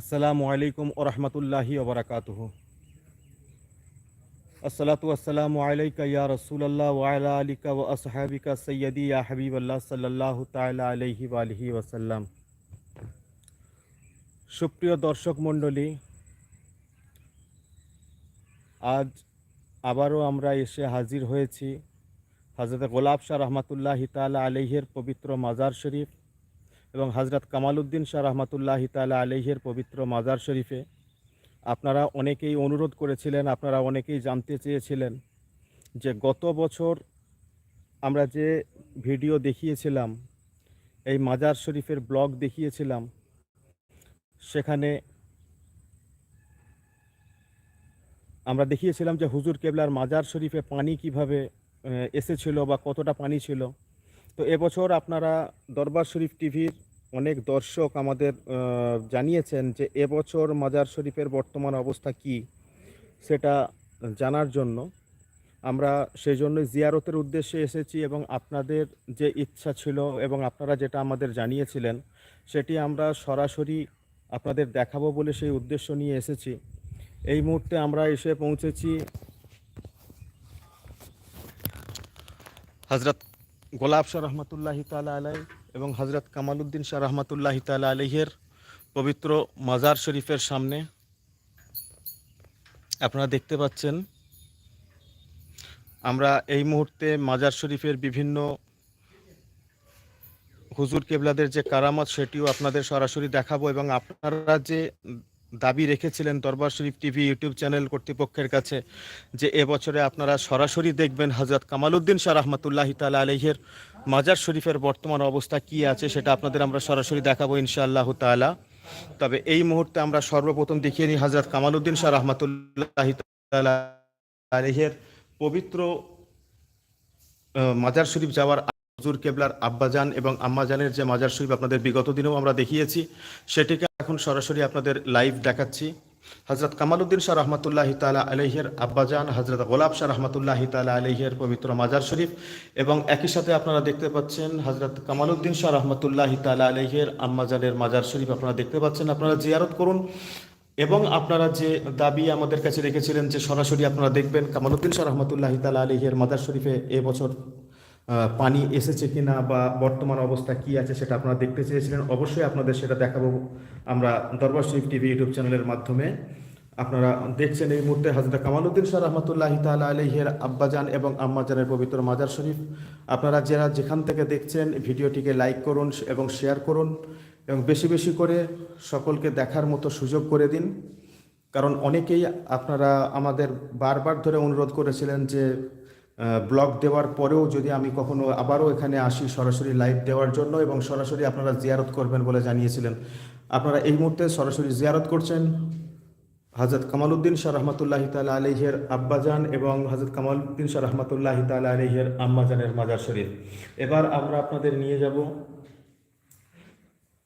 আসসালামু আলাইকুম ওরহমতুল্লাহি ওবরাকাতুহ আসসালাতু আসসালামু আলাইকা ইয়া রাসূলুল্লাহ ওয়া আলা আলিকা ওয়া আসহাবিকা সাইয়্যিদি ইয়া হাবিবাল্লাহ সাল্লাল্লাহু তাআলা আলাইহি ওয়া আলিহি ওয়াসাল্লাম সুপ্রিয় দর্শক মণ্ডলী, আজ আবারও আমরা এসে হাজির হয়েছি হজরত গোলাপ শাহ রহমতুল্লাহি তাআলা আলাইহের পবিত্র মাজার শরীফ। এবং হজরত কামালউদ্দিন শাহ রহমতুল্লাহি তালা আলহের পবিত্র মাজার শরীফে আপনারা অনেকেই অনুরোধ করেছিলেন, আপনারা অনেকেই জানতে চেয়েছিলেন যে গত বছর আমরা যে ভিডিও দেখিয়েছিলাম, এই মাজার শরীফের ব্লগ দেখিয়েছিলাম, সেখানে আমরা দেখিয়েছিলাম যে হুজুর কেবলার মাজার শরীফে পানি কীভাবে এসেছিল বা কতটা পানি ছিল। তো এবছর আপনারা দরবার শরীফ টিভির অনেক দর্শক আমাদের জানিয়েছেন যে এবছর মাজার শরীফের বর্তমান অবস্থা কি সেটা জানার জন্য আমরা সেই জন্য জিয়ারতের উদ্দেশ্যে এসেছি এবং আপনাদের যে ইচ্ছা ছিল এবং আপনারা যেটা আমাদের জানিয়েছিলেন সেটি আমরা সরাসরি আপনাদের দেখাবো বলে সেই উদ্দেশ্য নিয়ে এসেছি। এই মুহূর্তে আমরা এসে পৌঁছেছি। হজরত গোলাপ শাহ রহমতুল্লাহি তালা আলাই এবং হজরত কামালউদ্দিন শাহ রহমতুল্লাহি তালা আলাইহের পবিত্র মাজার শরীফের সামনে আপনারা দেখতে পাচ্ছেন, আমরা এই মুহূর্তে মাজার শরীফের বিভিন্ন হুজুর কেবলাদের যে কারামত, সেটিও আপনাদের সরাসরি দেখাবো এবং আপনারা যে দাবি রেখেছিলেন দরবার শরীফ টিভি ইউটিউব চ্যানেল কর্তৃপক্ষের কাছে যে এবছরে আপনারা সরাসরি দেখবেন হজরত কামালউদ্দিন শাহ রহমতুল্লাহ তালা আলহের মাজার শরীফের বর্তমান অবস্থা কি আছে সেটা আপনাদের আমরা সরাসরি দেখাবো ইনশাআল্লাহ তাআলা। তবে এই মুহূর্তে আমরা সর্বপ্রথম দেখিয়ে নিই হজরত কামালউদ্দিন শাহ রহমতুল্লাহ তালা আলহের পবিত্র মাজার শরীফ যাওয়ার হুজুর কেবলার আব্বাজান এবং আম্মাজানের যে মাজার শরীফ আপনাদের বিগত দিনেও আমরা দেখিয়েছি, সেটিকে এখন সরাসরি আপনাদের লাইভ দেখাচ্ছি। হজরত কামালউদ্দিন শাহ রহমতুল্লাহ তালা আলহের আব্বাজান হজরত গোলাপ শাহ রহমতুল্লাহ তালা আলহের পবিত্র মাজার শরীফ এবং একই সাথে আপনারা দেখতে পাচ্ছেন হজরত কামালউদ্দিন শাহ রহমতুল্লাহ তালা আলহের আম্মাজানের মাজার শরীফ আপনারা দেখতে পাচ্ছেন। আপনারা জিয়ারত করুন এবং আপনারা যে দাবি আমাদের কাছে রেখেছিলেন যে সরাসরি আপনারা দেখবেন, কামালউদ্দিন শাহ রহমতুল্লাহ তালা আলহের মাজার শরীফে এবছর পানি এসেছে কিনা বা বর্তমান অবস্থা কি আছে সেটা আপনারা দেখতে চেয়েছিলেন, অবশ্যই আপনাদের সেটা দেখাবো আমরা দরবার শরীফ টিভি ইউটিউব চ্যানেলের মাধ্যমে। আপনারা দেখছেন এই মুহূর্তে হাজরত কামালউদ্দিন শাহ রহমতুল্লাহ তালা আলহের আব্বাজান এবং আম্মাজানের পবিত্র মাজার শরীফ। আপনারা যারা যেখান থেকে দেখছেন, ভিডিওটিকে লাইক করুন এবং শেয়ার করুন এবং বেশি বেশি করে সকলকে দেখার মতো সুযোগ করে দিন। কারণ অনেকেই আপনারা আমাদের বারবার ধরে অনুরোধ করেছিলেন যে ব্লগ দেওয়ার পরেও যদি আমি কখনো আবারও এখানে আসি সরাসরি লাইভ দেওয়ার জন্য এবং সরাসরি আপনারা জিয়ারত করবেন বলে জানিয়েছিলেন, আপনারা এই মুহূর্তে সরাসরি জিয়ারত করছেন হজরত কামালউদ্দিন শাহ রহমতুল্লাহ তালা আলহের আব্বাজান এবং হজরত কামালউদ্দিন শাহ রহমতুল্লাহ তালা আলহের আম্মাজানের মাজার শরীফ। এবার আমরা আপনাদের নিয়ে যাব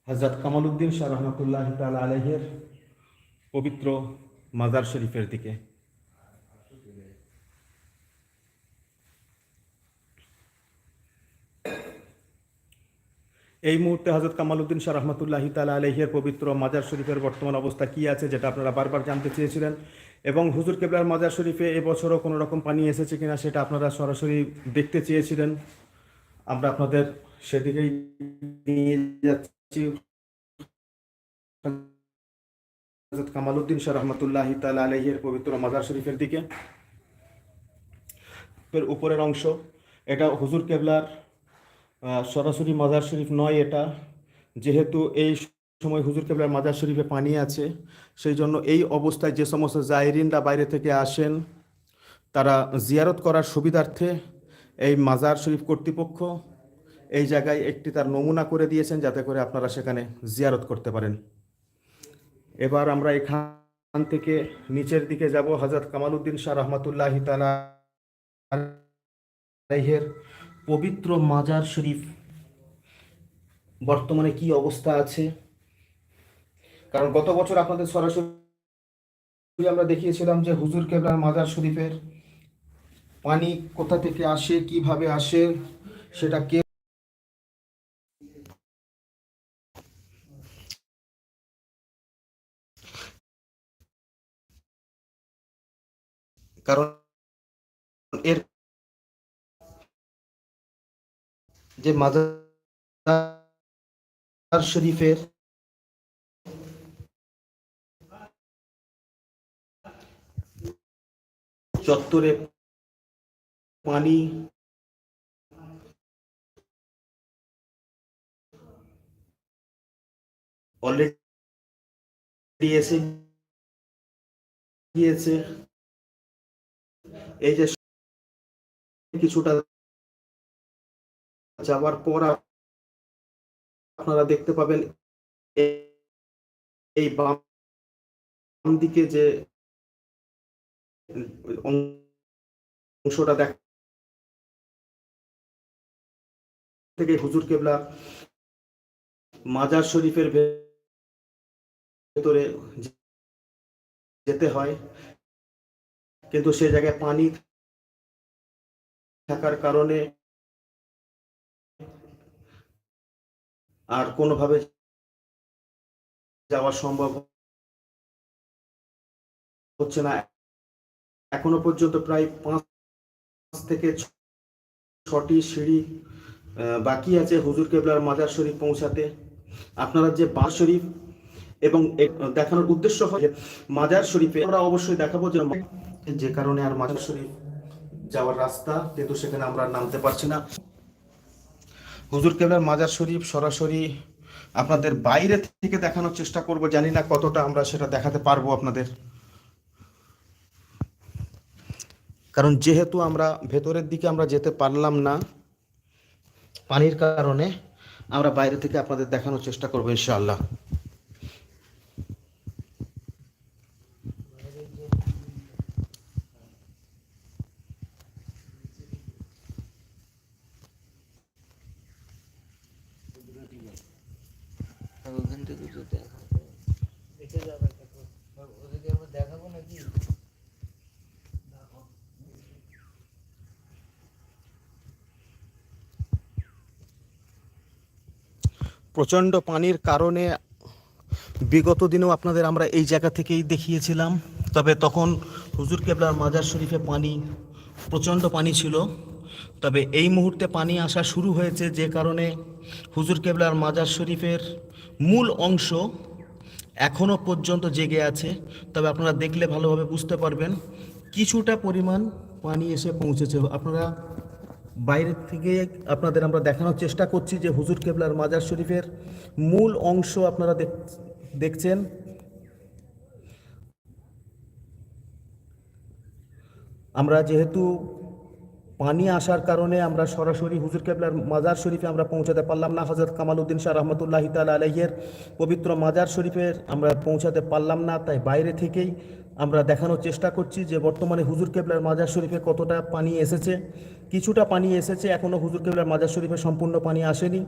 হজরত কামালউদ্দিন শাহ রহমতুল্লাহ তালা আলহের পবিত্র মাজার শরীফের দিকে। এই মুহূর্তে হজরত কামালউদ্দিন শাহ রহমতুল্লাহ তালা আলহের পবিত্র মাজার শরীফের বর্তমান অবস্থা কি আছে যেটা আপনারা বারবার জানতে চেয়েছিলেন এবং হুজুর কেবলার মাজার শরীফে এবছরও কোনো রকম পানি এসেছে কিনা সেটা আপনারা সরাসরি দেখতে চেয়েছিলেন। আমরা আপনাদের সেদিকেই নিয়ে যাচ্ছি। হজরত কামালউদ্দিন শাহ রহমতুল্লাহ তালা আলহের পবিত্র মাজার শরীফের দিকে। উপরের অংশ, এটা হুজুর কেবলার সরাসরি মাজার শরীফ নয় এটা। যেহেতু এই সময় হুজুর কেবলার মাজার শরীফে পানি আছে সেই জন্য এই অবস্থায় যে সমস্ত জায়রিনরা বাইরে থেকে আসেন, তারা জিয়ারত করার সুবিধার্থে এই মাজার শরীফ কর্তৃপক্ষ এই জায়গায় একটি তার নমুনা করে দিয়েছেন, যাতে করে আপনারা সেখানে জিয়ারত করতে পারেন। এবার আমরা এখান থেকে নিচের দিকে যাব। হজরত কামালউদ্দিন শাহ রহমতুল্লাহ তালা পবিত্র মাজার শরীফ বর্তমানে কি অবস্থা আছে? কারণ গত বছর আপনাদের সরাসরি আমরা দেখিয়েছিলাম যে হুজুর কেবলার মাজার শরীফের পানি কোথা থেকে আসে, কীভাবে আসে, সেটা কে কারণ এর যে মাজার শরীফের চত্বরে পানি অলরেডি এসে গিয়েছে। এই যে কিছুটা যাওয়ার পর আপনারা দেখতে পাবেন এই- বাম দিকে যে অংশটা দেখ থেকে হুজুর কেবলা মাজার শরীফের ভেতরে যেতে হয়। কিন্তু সে জায়গায় পানি থাকার কারণে আর কোনোভাবে যাওয়া সম্ভব হচ্ছে না। এখনও পর্যন্ত প্রায় পাঁচ থেকে ছটি সিঁড়ি বাকি আছে হুজুর কেবলার মাজার শরীফ পৌঁছাতে। আপনারা যে বা শরীফ এবং দেখানোর উদ্দেশ্য হয় মাজার শরীফে আমরা অবশ্যই দেখাবো যে যে কারণে আর মাজার শরীফ যাওয়ার রাস্তা যেহেতু সেখানে আমরা নামতে পারছি না। হুজুর কেবলার মাজার শরীফ সরাসরি আপনাদের বাইরে থেকে দেখানোর চেষ্টা করব, জানি না কতটা আমরা সেটা দেখাতে পারব আপনাদের। কারণ যেহেতু আমরা ভেতরের দিকে আমরা যেতে পারলাম না, পানির কারণে আমরা বাইরে থেকে আপনাদের দেখানোর চেষ্টা করব ইনশাআল্লাহ আর ওখান থেকে তো দেখা যায়। দেখে যাবে দেখো। আর ওদেরকে আমরা দেখাবো নাকি প্রচণ্ড পানির কারণে বিগত দিনেও আপনাদের আমরা এই জায়গা থেকেই দেখিয়েছিলাম। তবে তখন হুজুর কেবলার মাজার শরীফে পানি, প্রচণ্ড পানি ছিল। তবে এই মুহূর্তে পানি আসা শুরু হয়েছে যে কারণে হুজুর কেবলার মাজার শরীফের মূল অংশ এখনও পর্যন্ত জেগে আছে। তবে আপনারা দেখলে ভালোভাবে বুঝতে পারবেন, কিছুটা পরিমাণ পানি এসে পৌঁছেছে। আপনারা বাইরে থেকে আপনাদের আমরা দেখানোর চেষ্টা করছি যে হুজুর কেবলার মাজার শরীফের মূল অংশ আপনারা দেখ- দেখছেন। আমরা যেহেতু পানি আসার কারণে আমরা সরাসরি হুজুর কেবলার মাজার শরীফে আমরা পৌঁছাতে পারলাম না। হজরত কামাল উদ্দিন শাহ রহমতুল্লাহ তাল আলহের পবিত্র মাজার শরীফের আমরা পৌঁছাতে পারলাম না। তাই বাইরে থেকেই আমরা দেখানোর চেষ্টা করছি যে বর্তমানে হুজুর কেবলার মাজার শরীফে কতটা পানি এসেছে, কিছুটা পানি এসেছে, এখনও হুজুর কেবলার মাজার শরীফে সম্পূর্ণ পানি আসেনি।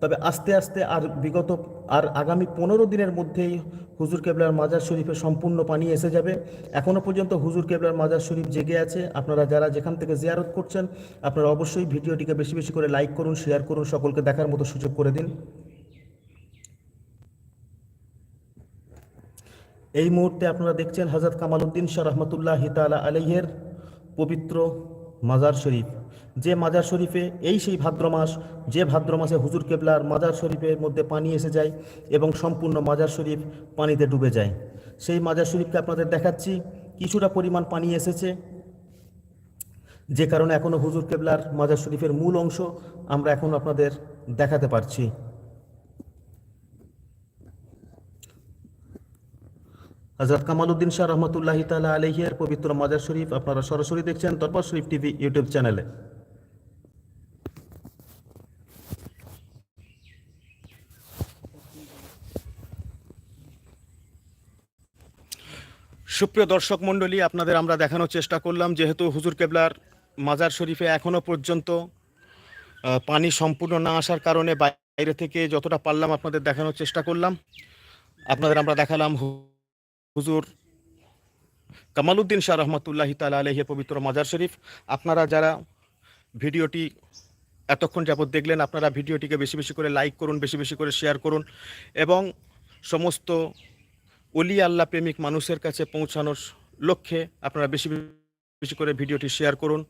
তবে আস্তে আস্তে আর বিগত, আর আগামী পনেরো দিনের মধ্যেই হুজুর কেবলার মাজার শরীফে সম্পূর্ণ পানি এসে যাবে। এখনও পর্যন্ত হুজুর কেবলার মাজার শরীফ জেগে আছে। আপনারা যারা যেখান থেকে জিয়ারত করছেন, আপনারা অবশ্যই ভিডিওটিকে বেশি বেশি করে লাইক করুন, শেয়ার করুন, সকলকে দেখার মতো সুযোগ করে দিন। এই মুহূর্তে আপনারা দেখছেন হজরত কামাল উদ্দিন শাহ রহমতুল্লাহ তালা আলহের পবিত্র মাজার শরীফ। যে মাজার শরীফে, এই সেই ভাদ্র মাস, যে ভাদ্র মাসে হুজুর কেবলার মাজার শরীফের মধ্যে পানি এসে যায় এবং সম্পূর্ণ মাজার শরীফ পানিতে ডুবে যায়। সেই মাজার শরীফকে আপনাদের দেখাচ্ছি, কিছুটা পরিমাণ পানি এসেছে। যে কারণে এখনও হুজুর কেবলার মাজার শরীফের মূল অংশ আমরা এখন আপনাদের দেখাতে পারছি। হজরত কামালউদ্দিন শাহ রহমতুল্লাহ তালা আলহিয়ার পবিত্র মাজার শরীফ আপনারা সরাসরি দেখছেন দরবার শরীফ টিভি ইউটিউব চ্যানেলে। সুপ্রিয় দর্শক মণ্ডলী, আপনাদের আমরা দেখানোর চেষ্টা করলাম যেহেতু হুজুর কেবলার মাজার শরীফে এখনও পর্যন্ত পানি সম্পূর্ণ না আসার কারণে বাইরে থেকে যতটা পারলাম আপনাদের দেখানোর চেষ্টা করলাম। আপনাদের আমরা দেখালাম হুজুর কামালউদ্দিন শাহ রহমতুল্লাহ তালা আলহের পবিত্র মাজার শরীফ, আপনারা যারা ভিডিওটি এতক্ষণ যাবৎ দেখলেন, আপনারা ভিডিওটিকে বেশি বেশি করে লাইক করুন, বেশি বেশি করে শেয়ার করুন এবং সমস্ত অলি আল্লাহ প্রেমিক মানুষের কাছে পৌঁছানোর লক্ষ্যে আপনারা বেশি বেশি করে ভিডিওটি শেয়ার করুন।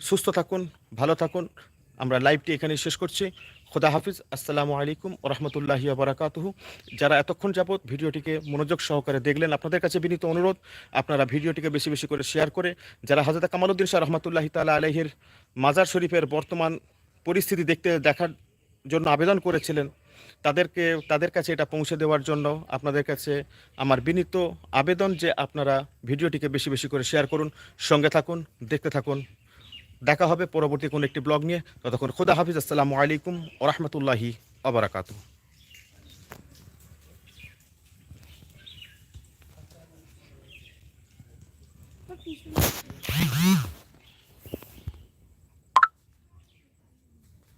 সুস্থ থাকুন, ভালো থাকুন। আমরা লাইভটি এখানে শেষ করছি। খোদা হাফিজ, আসসালামু আলাইকুম রহমতুল্লাহি বারাকাতুহু। যারা এতক্ষণ যাবৎ ভিডিওটিকে মনোযোগ সহকারে দেখলেন, আপনাদের কাছে বিনীত অনুরোধ, আপনারা ভিডিওটিকে বেশি বেশি করে শেয়ার করে, যারা হাজরত কামালউদ্দিন শাহ রহমতুল্লাহি তালা আলহির মাজার শরীফের বর্তমান পরিস্থিতি দেখতে, দেখার জন্য আবেদন করেছিলেন, তাদেরকে, তাদের কাছে এটা পৌঁছে দেওয়ার জন্য আপনাদের কাছে আমার বিনীত আবেদন যে আপনারা ভিডিওটিকে বেশি বেশি করে শেয়ার করুন, সঙ্গে থাকুন, দেখতে থাকুন। দেখা হবে পরবর্তী কোনো একটি ব্লগ নিয়ে। ততক্ষণ খোদা হাফিজ আসসালামু আলাইকুম ওরহমতুল্লাহি আবরাকাতু